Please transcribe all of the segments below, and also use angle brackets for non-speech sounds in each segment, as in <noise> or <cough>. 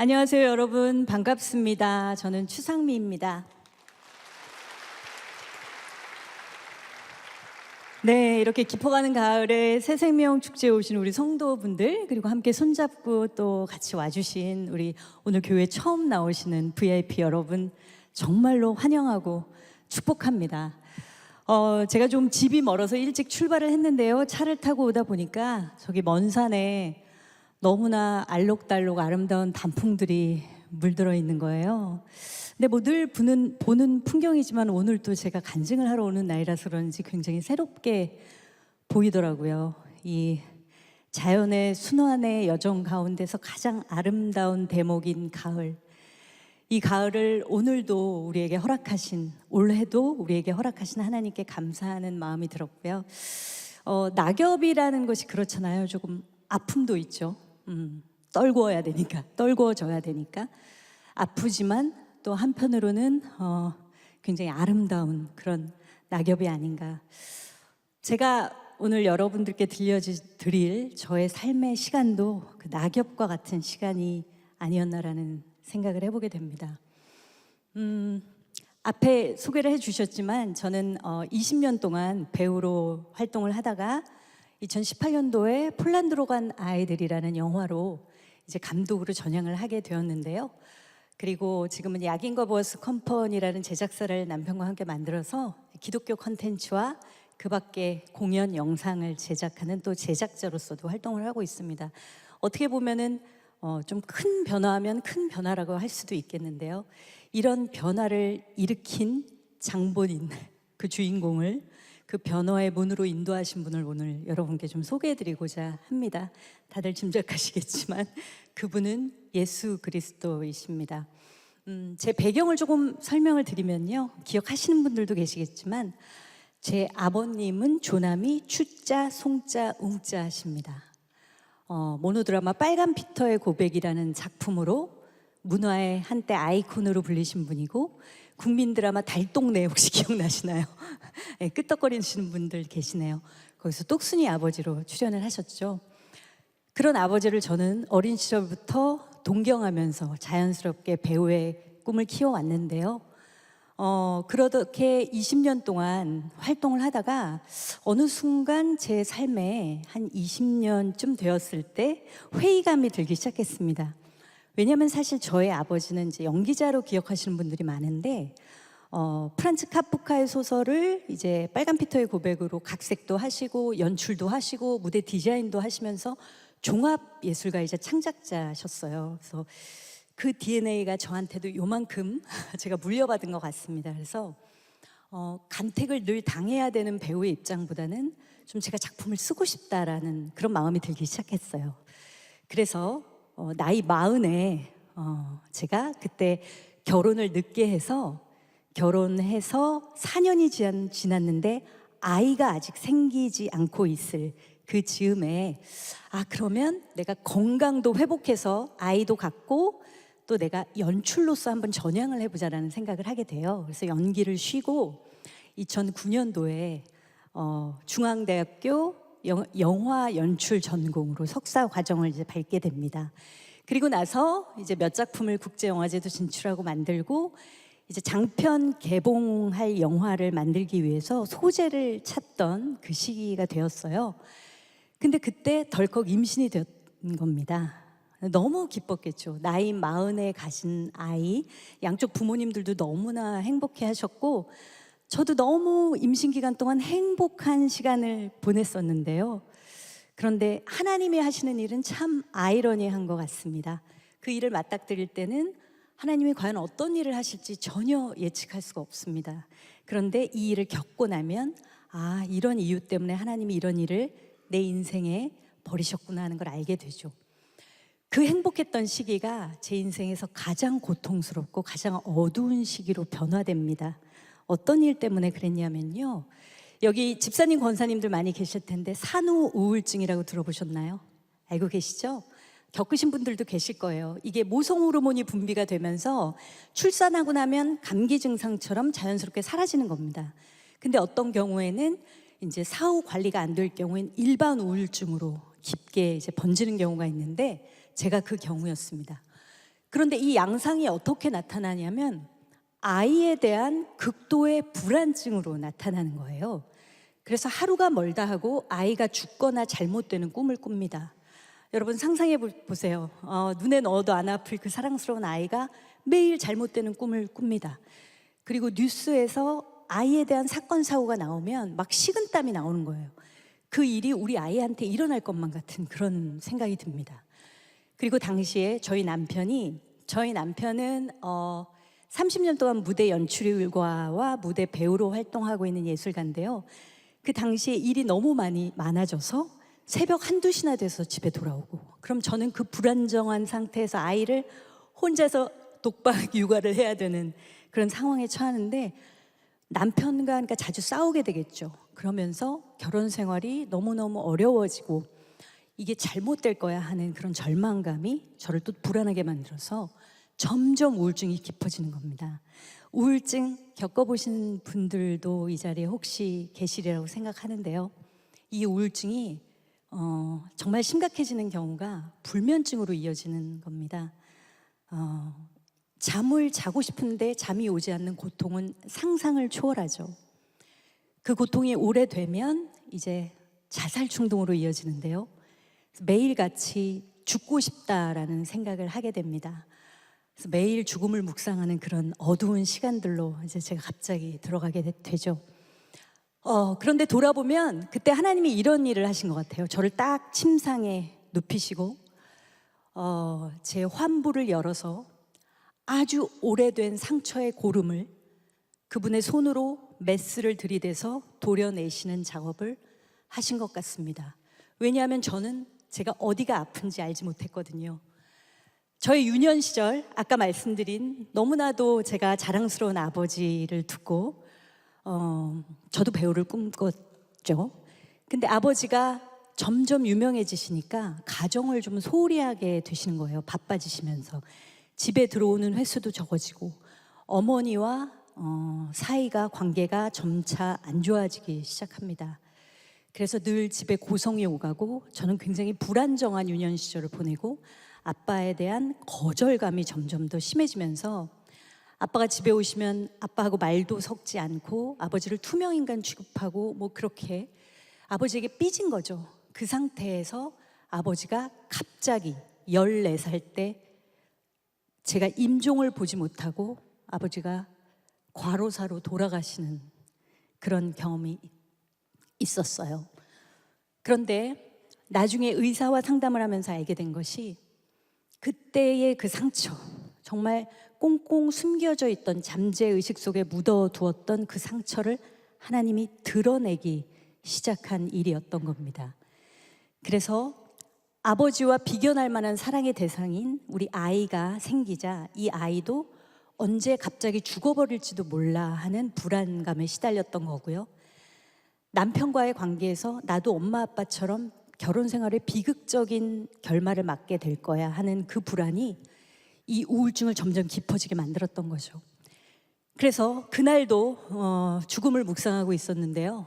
안녕하세요, 여러분. 반갑습니다. 저는 추상미입니다. 네, 이렇게 깊어가는 가을에 새 생명 축제에 오신 우리 성도분들, 그리고 함께 손잡고 또 같이 와주신 우리 오늘 교회 처음 나오시는 VIP 여러분, 정말로 환영하고 축복합니다. 어, 제가 좀 집이 멀어서 일찍 출발을 했는데요. 차를 타고 오다 보니까 저기 먼 산에 너무나 알록달록 아름다운 단풍들이 물들어 있는 거예요. 근데 뭐 늘 보는, 보는 풍경이지만 오늘 또 제가 간증을 하러 오는 날이라서 그런지 굉장히 새롭게 보이더라고요. 이 자연의 순환의 여정 가운데서 가장 아름다운 대목인 가을. 이 가을을 오늘도 우리에게 허락하신, 올해도 우리에게 허락하신 하나님께 감사하는 마음이 들었고요. 어, 낙엽이라는 것이 그렇잖아요. 조금 아픔도 있죠. 음, 떨구어야 되니까, 떨구어져야 되니까. 아프지만 또 한편으로는 어, 굉장히 아름다운 그런 낙엽이 아닌가. 제가 오늘 여러분들께 들려드릴 저의 삶의 시간도 그 낙엽과 같은 시간이 아니었나라는 생각을 해보게 됩니다. 음, 앞에 소개를 해주셨지만 저는 어, 20년 동안 배우로 활동을 하다가 2018년도에 폴란드로 간 아이들이라는 영화로 이제 감독으로 전향을 하게 되었는데요. 그리고 지금은 약인과 버스 컴퍼니라는 제작사를 남편과 함께 만들어서 기독교 컨텐츠와 그 밖에 공연 영상을 제작하는 또 제작자로서도 활동을 하고 있습니다. 어떻게 보면은 어, 좀 큰 변화하면 큰 변화라고 할 수도 있겠는데요. 이런 변화를 일으킨 장본인 그 주인공을 그 변화의 문으로 인도하신 분을 오늘 여러분께 좀 소개해드리고자 합니다. 다들 짐작하시겠지만 <laughs> 그분은 예수 그리스도이십니다. 음, 제 배경을 조금 설명을 드리면요. 기억하시는 분들도 계시겠지만 제 아버님은 조남이 추자, 송자, 웅자십니다. 어, 모노드라마 빨간 피터의 고백이라는 작품으로 문화의 한때 아이콘으로 불리신 분이고 국민 드라마 달동네 혹시 <laughs> 기억나시나요? 네, 끄떡거리시는 분들 계시네요. 거기서 똑순이 아버지로 출연을 하셨죠. 그런 아버지를 저는 어린 시절부터 동경하면서 자연스럽게 배우의 꿈을 키워왔는데요. 어, 그렇게 20년 동안 활동을 하다가 어느 순간 제 삶에 한 20년쯤 되었을 때 회의감이 들기 시작했습니다. 왜냐하면 사실 저의 아버지는 이제 연기자로 기억하시는 분들이 많은데 어, 프란츠 카프카의 소설을 이제 빨간 피터의 고백으로 각색도 하시고 연출도 하시고 무대 디자인도 하시면서 종합 예술가이자 창작자셨어요. 그래서 그 DNA가 저한테도 요만큼 <laughs> 제가 물려받은 것 같습니다. 그래서 어, 간택을 늘 당해야 되는 배우의 입장보다는 좀 제가 작품을 쓰고 싶다라는 그런 마음이 들기 시작했어요. 그래서 어, 나이 마흔에 어, 제가 그때 결혼을 늦게 해서 결혼해서 4년이 지난, 지났는데 아이가 아직 생기지 않고 있을 그 즈음에 아 그러면 내가 건강도 회복해서 아이도 갖고 또 내가 연출로서 한번 전향을 해보자라는 생각을 하게 돼요. 그래서 연기를 쉬고 2009년도에 어, 중앙대학교 영, 영화 연출 전공으로 석사 과정을 이제 밟게 됩니다. 그리고 나서 이제 몇 작품을 국제 영화제도 진출하고 만들고 이제 장편 개봉할 영화를 만들기 위해서 소재를 찾던 그 시기가 되었어요. 근데 그때 덜컥 임신이 된 겁니다. 너무 기뻤겠죠. 나이 마흔에 가신 아이, 양쪽 부모님들도 너무나 행복해 하셨고, 저도 너무 임신 기간 동안 행복한 시간을 보냈었는데요. 그런데 하나님이 하시는 일은 참 아이러니한 것 같습니다. 그 일을 맞닥뜨릴 때는 하나님이 과연 어떤 일을 하실지 전혀 예측할 수가 없습니다. 그런데 이 일을 겪고 나면 아, 이런 이유 때문에 하나님이 이런 일을 내 인생에 버리셨구나 하는 걸 알게 되죠. 그 행복했던 시기가 제 인생에서 가장 고통스럽고 가장 어두운 시기로 변화됩니다. 어떤 일 때문에 그랬냐면요. 여기 집사님, 권사님들 많이 계실 텐데 산후 우울증이라고 들어보셨나요? 알고 계시죠? 겪으신 분들도 계실 거예요. 이게 모성 호르몬이 분비가 되면서 출산하고 나면 감기 증상처럼 자연스럽게 사라지는 겁니다. 근데 어떤 경우에는 이제 사후 관리가 안 될 경우엔 일반 우울증으로 깊게 이제 번지는 경우가 있는데 제가 그 경우였습니다. 그런데 이 양상이 어떻게 나타나냐면 아이에 대한 극도의 불안증으로 나타나는 거예요. 그래서 하루가 멀다 하고 아이가 죽거나 잘못되는 꿈을 꿉니다. 여러분 상상해 보- 보세요. 어, 눈에 넣어도 안 아플 그 사랑스러운 아이가 매일 잘못되는 꿈을 꿉니다. 그리고 뉴스에서 아이에 대한 사건 사고가 나오면 막 식은땀이 나오는 거예요. 그 일이 우리 아이한테 일어날 것만 같은 그런 생각이 듭니다. 그리고 당시에 저희 남편이 저희 남편은 어 30년 동안 무대 연출일과와 무대 배우로 활동하고 있는 예술가인데요. 그 당시에 일이 너무 많이 많아져서 새벽 한두 시나 돼서 집에 돌아오고 그럼 저는 그 불안정한 상태에서 아이를 혼자서 독박 육아를 해야 되는 그런 상황에 처하는데 남편과 그러니까 자주 싸우게 되겠죠. 그러면서 결혼 생활이 너무너무 어려워지고 이게 잘못될 거야 하는 그런 절망감이 저를 또 불안하게 만들어서 점점 우울증이 깊어지는 겁니다. 우울증 겪어보신 분들도 이 자리에 혹시 계시리라고 생각하는데요. 이 우울증이 어, 정말 심각해지는 경우가 불면증으로 이어지는 겁니다. 어, 잠을 자고 싶은데 잠이 오지 않는 고통은 상상을 초월하죠. 그 고통이 오래되면 이제 자살 충동으로 이어지는데요. 매일같이 죽고 싶다라는 생각을 하게 됩니다. 그래서 매일 죽음을 묵상하는 그런 어두운 시간들로 이제 제가 갑자기 들어가게 되- 되죠. 어, 그런데 돌아보면 그때 하나님이 이런 일을 하신 것 같아요. 저를 딱 침상에 눕히시고 어, 제 환부를 열어서 아주 오래된 상처의 고름을 그분의 손으로 메스를 들이대서 도려내시는 작업을 하신 것 같습니다. 왜냐하면 저는 제가 어디가 아픈지 알지 못했거든요. 저의 유년 시절 아까 말씀드린 너무나도 제가 자랑스러운 아버지를 두고 어, 저도 배우를 꿈꿨죠. 근데 아버지가 점점 유명해지시니까 가정을 좀 소홀히 하게 되시는 거예요. 바빠지시면서 집에 들어오는 횟수도 적어지고 어머니와 어, 사이가 관계가 점차 안 좋아지기 시작합니다. 그래서 늘 집에 고성이 오가고 저는 굉장히 불안정한 유년 시절을 보내고 아빠에 대한 거절감이 점점 더 심해지면서 아빠가 집에 오시면 아빠하고 말도 섞지 않고 아버지를 투명 인간 취급하고 뭐 그렇게 아버지에게 삐진 거죠. 그 상태에서 아버지가 갑자기 14살 때 제가 임종을 보지 못하고 아버지가 과로사로 돌아가시는 그런 경험이 있었어요. 그런데 나중에 의사와 상담을 하면서 알게 된 것이 그때의 그 상처, 정말 꽁꽁 숨겨져 있던 잠재 의식 속에 묻어 두었던 그 상처를 하나님이 드러내기 시작한 일이었던 겁니다. 그래서 아버지와 비견할 만한 사랑의 대상인 우리 아이가 생기자 이 아이도 언제 갑자기 죽어버릴지도 몰라 하는 불안감에 시달렸던 거고요. 남편과의 관계에서 나도 엄마 아빠처럼 결혼 생활에 비극적인 결말을 맞게 될 거야 하는 그 불안이 이 우울증을 점점 깊어지게 만들었던 거죠. 그래서 그날도 어, 죽음을 묵상하고 있었는데요.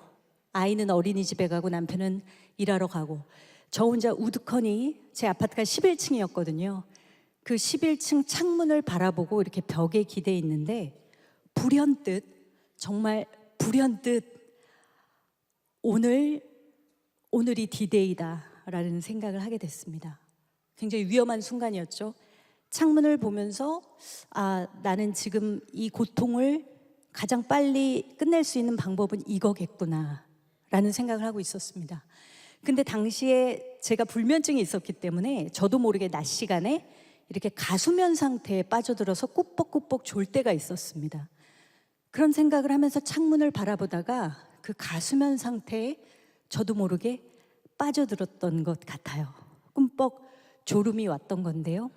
아이는 어린이집에 가고 남편은 일하러 가고 저 혼자 우두커니 제 아파트가 11층이었거든요. 그 11층 창문을 바라보고 이렇게 벽에 기대 있는데 불현듯 정말 불현듯 오늘 오늘이 디데이다라는 생각을 하게 됐습니다. 굉장히 위험한 순간이었죠. 창문을 보면서 아 나는 지금 이 고통을 가장 빨리 끝낼 수 있는 방법은 이거겠구나 라는 생각을 하고 있었습니다. 근데 당시에 제가 불면증이 있었기 때문에 저도 모르게 낮 시간에 이렇게 가수면 상태에 빠져들어서 꾸벅꾸벅 졸 때가 있었습니다. 그런 생각을 하면서 창문을 바라보다가 그 가수면 상태에 저도 모르게 빠져들었던 것 같아요. 꿈뻑 졸음이 왔던 건데요.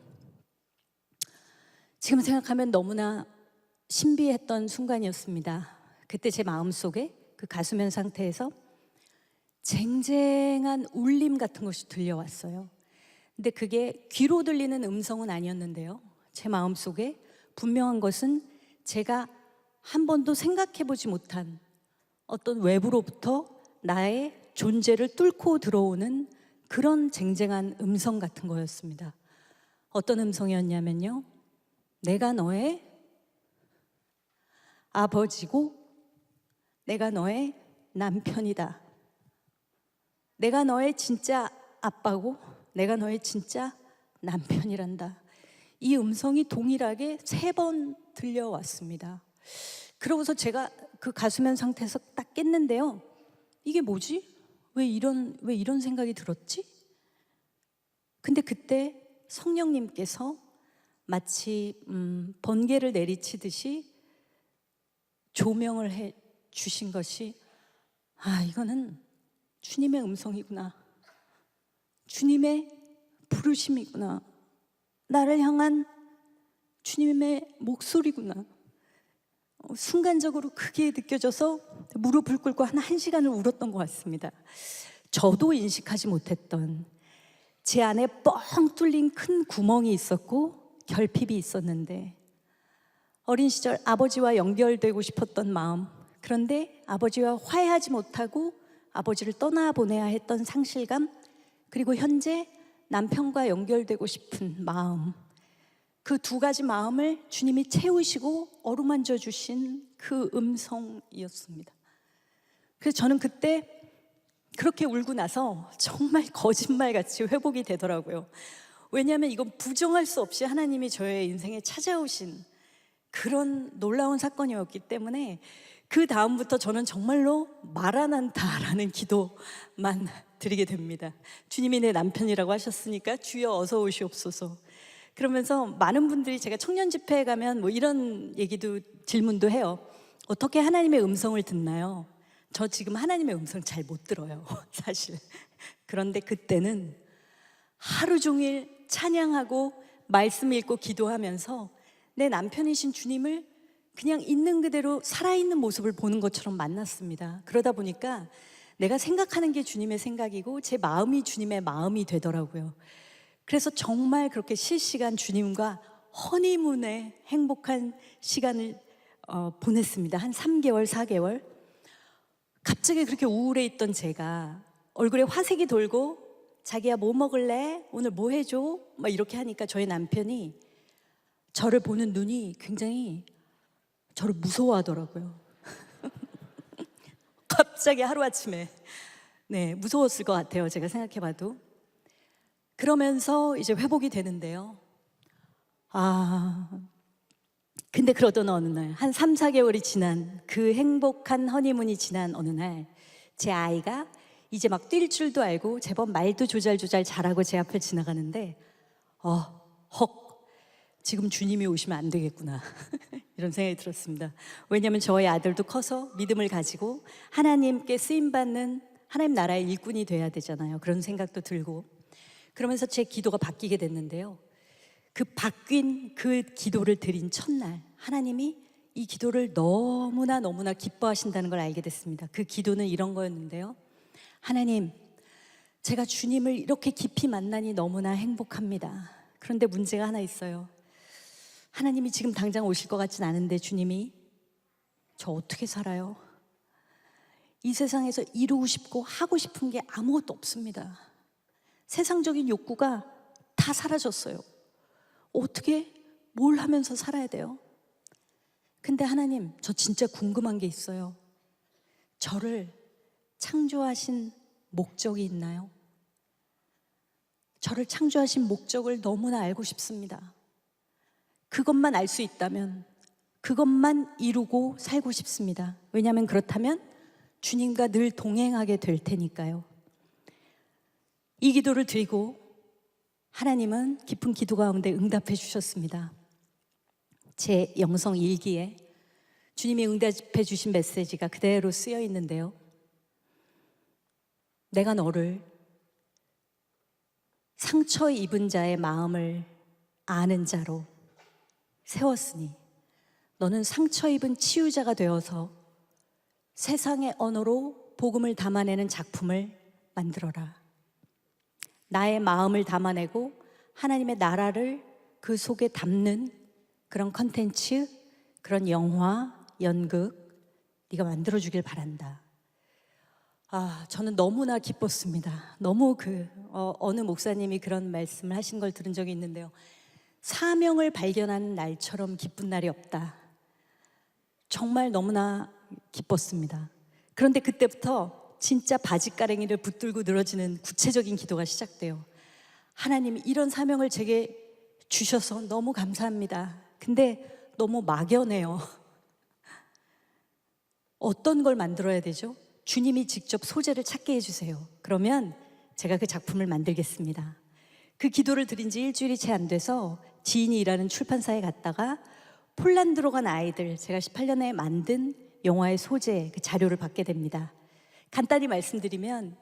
지금 생각하면 너무나 신비했던 순간이었습니다. 그때 제 마음속에 그 가수면 상태에서 쟁쟁한 울림 같은 것이 들려왔어요. 근데 그게 귀로 들리는 음성은 아니었는데요. 제 마음속에 분명한 것은 제가 한 번도 생각해 보지 못한 어떤 외부로부터 나의 존재를 뚫고 들어오는 그런 쟁쟁한 음성 같은 거였습니다. 어떤 음성이었냐면요. 내가 너의 아버지고 내가 너의 남편이다. 내가 너의 진짜 아빠고 내가 너의 진짜 남편이란다. 이 음성이 동일하게 세 번 들려왔습니다. 그러고서 제가 그 가수면 상태에서 딱 깼는데요. 이게 뭐지? 왜 이런 왜 이런 생각이 들었지? 근데 그때 성령님께서 마치 음, 번개를 내리치듯이 조명을 해 주신 것이 아 이거는 주님의 음성이구나. 주님의 부르심이구나. 나를 향한 주님의 목소리구나. 어, 순간적으로 그게 느껴져서 무릎을 꿇고 한 1시간을 울었던 것 같습니다. 저도 인식하지 못했던 제 안에 뻥 뚫린 큰 구멍이 있었고 결핍이 있었는데 어린 시절 아버지와 연결되고 싶었던 마음 그런데 아버지와 화해하지 못하고 아버지를 떠나보내야 했던 상실감 그리고 현재 남편과 연결되고 싶은 마음 그 두 가지 마음을 주님이 채우시고 어루만져 주신 그 음성이었습니다. 그래서 저는 그때 그렇게 울고 나서 정말 거짓말 같이 회복이 되더라고요. 왜냐하면 이건 부정할 수 없이 하나님이 저의 인생에 찾아오신 그런 놀라운 사건이었기 때문에 그 다음부터 저는 정말로 말 안 한다라는 기도만 드리게 됩니다. 주님이 내 남편이라고 하셨으니까 주여 어서 오시옵소서. 그러면서 많은 분들이 제가 청년 집회에 가면 뭐 이런 얘기도 질문도 해요. 어떻게 하나님의 음성을 듣나요? 저 지금 하나님의 음성 잘 못 들어요. <laughs> 사실. 그런데 그때는 하루 종일 찬양하고 말씀 읽고 기도하면서 내 남편이신 주님을 그냥 있는 그대로 살아있는 모습을 보는 것처럼 만났습니다. 그러다 보니까 내가 생각하는 게 주님의 생각이고 제 마음이 주님의 마음이 되더라고요. 그래서 정말 그렇게 실시간 주님과 허니문의 행복한 시간을 어, 보냈습니다. 한 3개월, 4개월. 갑자기 그렇게 우울해 있던 제가 얼굴에 화색이 돌고 자기야 뭐 먹을래? 오늘 뭐 해줘? 막 이렇게 하니까 저희 남편이 저를 보는 눈이 굉장히 저를 무서워하더라고요. <laughs> 갑자기 하루아침에 네 무서웠을 것 같아요. 제가 생각해봐도 그러면서 이제 회복이 되는데요. 아 근데 그러던 어느 날 한 3, 4개월이 지난 그 행복한 허니문이 지난 어느 날 제 아이가 이제 막 뛸 줄도 알고 제법 말도 조잘조잘 잘하고 제 앞을 지나가는데 어, 헉 지금 주님이 오시면 안 되겠구나 <laughs> 이런 생각이 들었습니다. 왜냐하면 저희 아들도 커서 믿음을 가지고 하나님께 쓰임 받는 하나님 나라의 일꾼이 돼야 되잖아요. 그런 생각도 들고 그러면서 제 기도가 바뀌게 됐는데요. 그 바뀐 그 기도를 드린 첫날 하나님이 이 기도를 너무나 너무나 기뻐하신다는 걸 알게 됐습니다. 그 기도는 이런 거였는데요. 하나님, 제가 주님을 이렇게 깊이 만나니 너무나 행복합니다. 그런데 문제가 하나 있어요. 하나님이 지금 당장 오실 것 같진 않은데 주님이 저 어떻게 살아요? 이 세상에서 이루고 싶고 하고 싶은 게 아무것도 없습니다. 세상적인 욕구가 다 사라졌어요. 어떻게 뭘 하면서 살아야 돼요? 근데 하나님, 저 진짜 궁금한 게 있어요. 저를 창조하신 목적이 있나요? 저를 창조하신 목적을 너무나 알고 싶습니다. 그것만 알 수 있다면 그것만 이루고 살고 싶습니다. 왜냐하면 그렇다면 주님과 늘 동행하게 될 테니까요. 이 기도를 드리고 하나님은 깊은 기도 가운데 응답해 주셨습니다. 제 영성 일기에 주님이 응답해 주신 메시지가 그대로 쓰여 있는데요. 내가 너를 상처 입은 자의 마음을 아는 자로 세웠으니 너는 상처 입은 치유자가 되어서 세상의 언어로 복음을 담아내는 작품을 만들어라. 나의 마음을 담아내고 하나님의 나라를 그 속에 담는 그런 컨텐츠, 그런 영화, 연극 네가 만들어 주길 바란다. 아, 저는 너무나 기뻤습니다. 너무 그 어, 어느 목사님이 그런 말씀을 하신 걸 들은 적이 있는데요. 사명을 발견하는 날처럼 기쁜 날이 없다. 정말 너무나 기뻤습니다. 그런데 그때부터 진짜 바지가랭이를 붙들고 늘어지는 구체적인 기도가 시작돼요. 하나님 이런 사명을 제게 주셔서 너무 감사합니다. 근데 너무 막연해요. 어떤 걸 만들어야 되죠? 주님이 직접 소재를 찾게 해주세요. 그러면 제가 그 작품을 만들겠습니다. 그 기도를 드린 지 일주일이 채 안 돼서 지인이 일하는 출판사에 갔다가 폴란드로 간 아이들, 제가 18년에 만든 영화의 소재, 그 자료를 받게 됩니다. 간단히 말씀드리면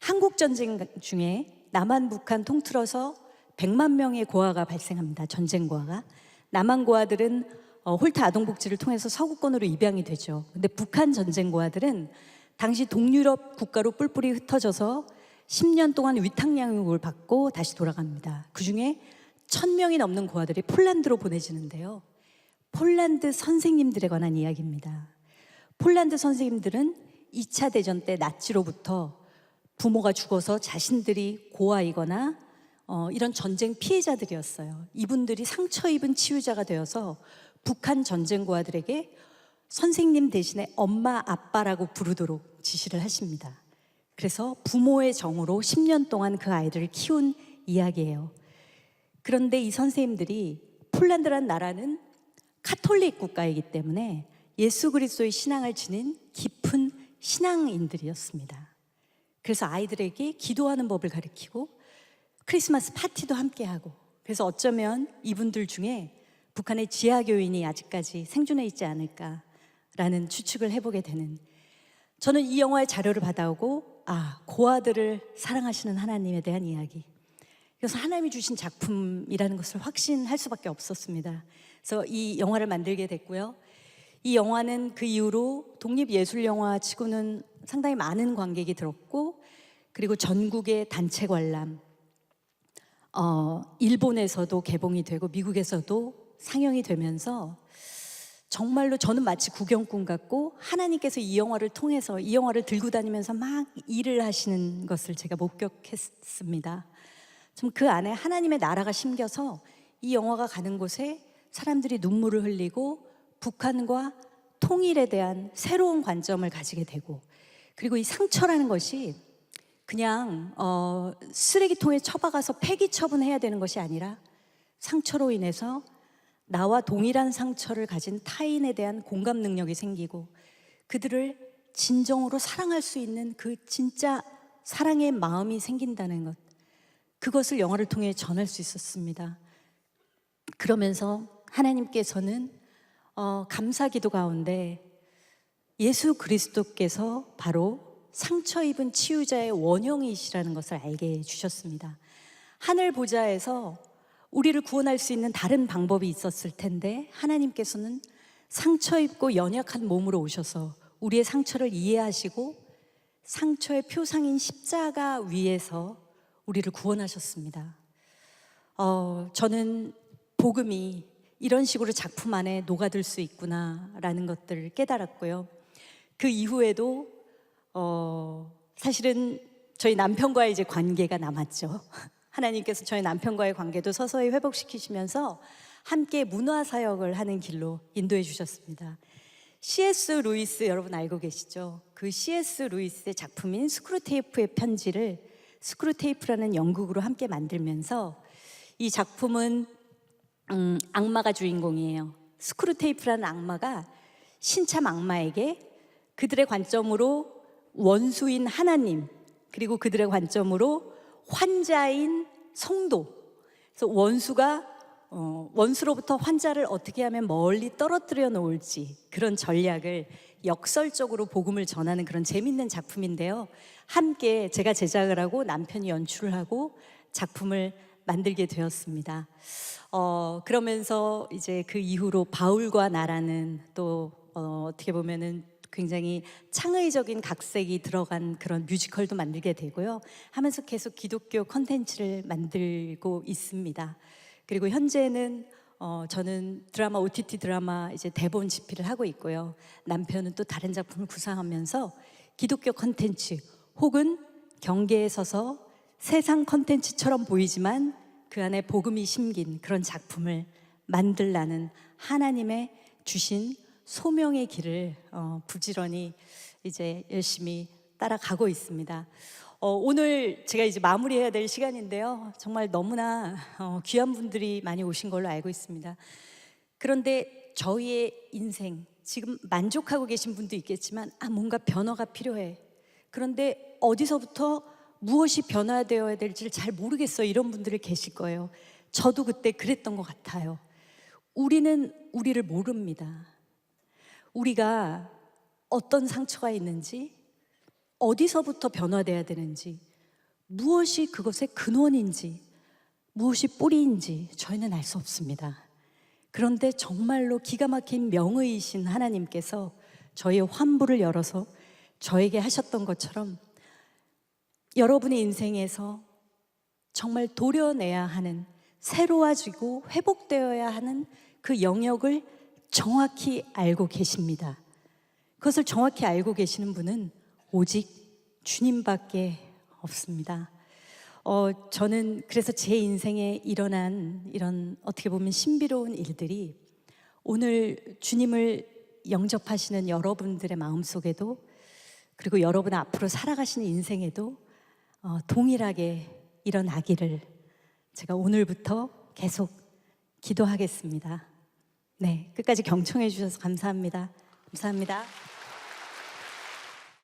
한국 전쟁 중에 남한 북한 통틀어서 100만 명의 고아가 발생합니다. 전쟁 고아가. 남한 고아들은 어, 홀트 아동복지를 통해서 서구권으로 입양이 되죠. 근데 북한 전쟁 고아들은 당시 동유럽 국가로 뿔뿔이 흩어져서 10년 동안 위탁양육을 받고 다시 돌아갑니다. 그 중에 1000명이 넘는 고아들이 폴란드로 보내지는데요. 폴란드 선생님들에 관한 이야기입니다. 폴란드 선생님들은 2차 대전 때 나치로부터 부모가 죽어서 자신들이 고아이거나 어, 이런 전쟁 피해자들이었어요. 이분들이 상처 입은 치유자가 되어서 북한 전쟁 고아들에게 선생님 대신에 엄마 아빠라고 부르도록 지시를 하십니다. 그래서 부모의 정으로 10년 동안 그 아이들을 키운 이야기예요. 그런데 이 선생님들이 폴란드란 나라는 카톨릭 국가이기 때문에 예수 그리스도의 신앙을 지닌 깊은 신앙인들이었습니다. 그래서 아이들에게 기도하는 법을 가르치고 크리스마스 파티도 함께 하고 그래서 어쩌면 이분들 중에 북한의 지하 교인이 아직까지 생존해 있지 않을까라는 추측을 해보게 되는 저는 이 영화의 자료를 받아오고 아 고아들을 사랑하시는 하나님에 대한 이야기 그래서 하나님이 주신 작품이라는 것을 확신할 수밖에 없었습니다. 그래서 이 영화를 만들게 됐고요. 이 영화는 그 이후로 독립예술 영화 치고는 상당히 많은 관객이 들었고 그리고 전국의 단체 관람 어, 일본에서도 개봉이 되고 미국에서도 상영이 되면서 정말로 저는 마치 구경꾼 같고 하나님께서 이 영화를 통해서 이 영화를 들고 다니면서 막 일을 하시는 것을 제가 목격했습니다. 좀 그 안에 하나님의 나라가 심겨서 이 영화가 가는 곳에 사람들이 눈물을 흘리고 북한과 통일에 대한 새로운 관점을 가지게 되고 그리고 이 상처라는 것이 그냥 어, 쓰레기통에 처박아서 폐기 처분해야 되는 것이 아니라 상처로 인해서 나와 동일한 상처를 가진 타인에 대한 공감 능력이 생기고 그들을 진정으로 사랑할 수 있는 그 진짜 사랑의 마음이 생긴다는 것 그것을 영화를 통해 전할 수 있었습니다. 그러면서 하나님께서는 어, 감사 기도 가운데 예수 그리스도께서 바로 상처 입은 치유자의 원형이시라는 것을 알게 해주셨습니다. 하늘 보좌에서 우리를 구원할 수 있는 다른 방법이 있었을 텐데 하나님께서는 상처 입고 연약한 몸으로 오셔서 우리의 상처를 이해하시고 상처의 표상인 십자가 위에서 우리를 구원하셨습니다. 어, 저는 복음이 이런 식으로 작품 안에 녹아들 수 있구나라는 것들을 깨달았고요. 그 이후에도 어, 사실은 저희 남편과의 이제 관계가 남았죠. <laughs> 하나님께서 저희 남편과의 관계도 서서히 회복시키시면서 함께 문화 사역을 하는 길로 인도해 주셨습니다. C.S. 루이스 여러분 알고 계시죠? 그 C.S. 루이스의 작품인 스크루테이프의 편지를 스크루테이프라는 연극으로 함께 만들면서 이 작품은 음, 악마가 주인공이에요. 스크루테이프라는 악마가 신참 악마에게 그들의 관점으로 원수인 하나님 그리고 그들의 관점으로 환자인 성도 그래서 원수가 어, 원수로부터 환자를 어떻게 하면 멀리 떨어뜨려 놓을지 그런 전략을 역설적으로 복음을 전하는 그런 재밌는 작품인데요. 함께 제가 제작을 하고 남편이 연출을 하고 작품을 만들게 되었습니다. 어, 그러면서 이제 그 이후로 바울과 나라는 또 어, 어떻게 보면은 굉장히 창의적인 각색이 들어간 그런 뮤지컬도 만들게 되고요. 하면서 계속 기독교 컨텐츠를 만들고 있습니다. 그리고 현재는 어, 저는 드라마 OTT 드라마 이제 대본 집필을 하고 있고요. 남편은 또 다른 작품을 구상하면서 기독교 컨텐츠 혹은 경계에 서서 세상 컨텐츠처럼 보이지만 그 안에 복음이 심긴 그런 작품을 만들라는 하나님의 주신 소명의 길을 어, 부지런히 이제 열심히 따라가고 있습니다. 어, 오늘 제가 이제 마무리해야 될 시간인데요. 정말 너무나 어, 귀한 분들이 많이 오신 걸로 알고 있습니다. 그런데 저희의 인생 지금 만족하고 계신 분도 있겠지만 아 뭔가 변화가 필요해. 그런데 어디서부터 무엇이 변화되어야 될지를 잘 모르겠어 이런 분들이 계실 거예요. 저도 그때 그랬던 것 같아요. 우리는 우리를 모릅니다. 우리가 어떤 상처가 있는지 어디서부터 변화돼야 되는지 무엇이 그것의 근원인지 무엇이 뿌리인지 저희는 알 수 없습니다. 그런데 정말로 기가 막힌 명의이신 하나님께서 저희의 환부를 열어서 저에게 하셨던 것처럼 여러분의 인생에서 정말 도려내야 하는 새로워지고 회복되어야 하는 그 영역을 정확히 알고 계십니다. 그것을 정확히 알고 계시는 분은 오직 주님밖에 없습니다. 어, 저는 그래서 제 인생에 일어난 이런 어떻게 보면 신비로운 일들이 오늘 주님을 영접하시는 여러분들의 마음속에도 그리고 여러분 앞으로 살아가시는 인생에도 어, 동일하게 일어나기를 제가 오늘부터 계속 기도하겠습니다. 네, 끝까지 경청해 주셔서 감사합니다. 감사합니다.